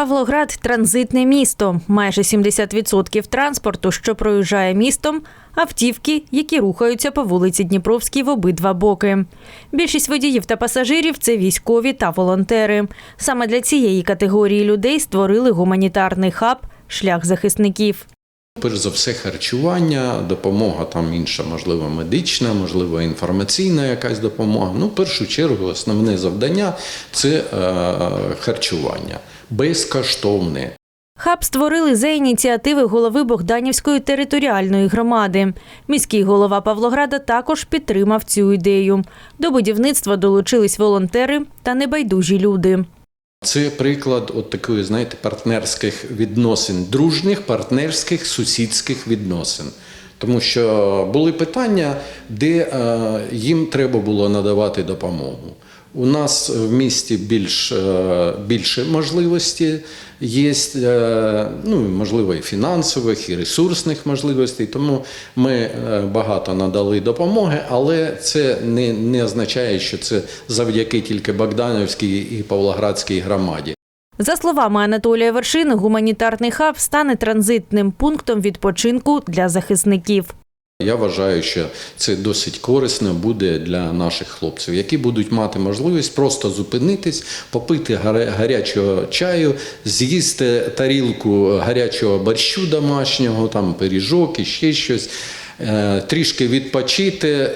Павлоград транзитне місто. Майже 70% транспорту, що проїжджає містом, автівки, які рухаються по вулиці Дніпровській в обидва боки. Більшість водіїв та пасажирів це військові та волонтери. Саме для цієї категорії людей створили гуманітарний хаб Шлях захисників. Перш за все, харчування, допомога там інша, можливо, медична, можливо, інформаційна якась допомога. Ну, в першу чергу, основне завдання це е, харчування безкоштовне. Хаб створили за ініціативи голови Богданівської територіальної громади. Міський голова Павлограда також підтримав цю ідею. До будівництва долучились волонтери та небайдужі люди. Це приклад от такої, знаєте, партнерських відносин, дружніх партнерських сусідських відносин. Тому що були питання, де е, їм треба було надавати допомогу. У нас в місті більш, е, більше можливості є, е, ну, можливо, і фінансових, і ресурсних можливостей. Тому ми е, багато надали допомоги, але це не, не означає, що це завдяки тільки Богданівській і Павлоградській громаді. За словами Анатолія Вершини, гуманітарний хаб стане транзитним пунктом відпочинку для захисників. Я вважаю, що це досить корисно буде для наших хлопців, які будуть мати можливість просто зупинитись, попити гарячого чаю, з'їсти тарілку гарячого борщу домашнього, там пиріжок і ще щось. е, Трішки відпочити,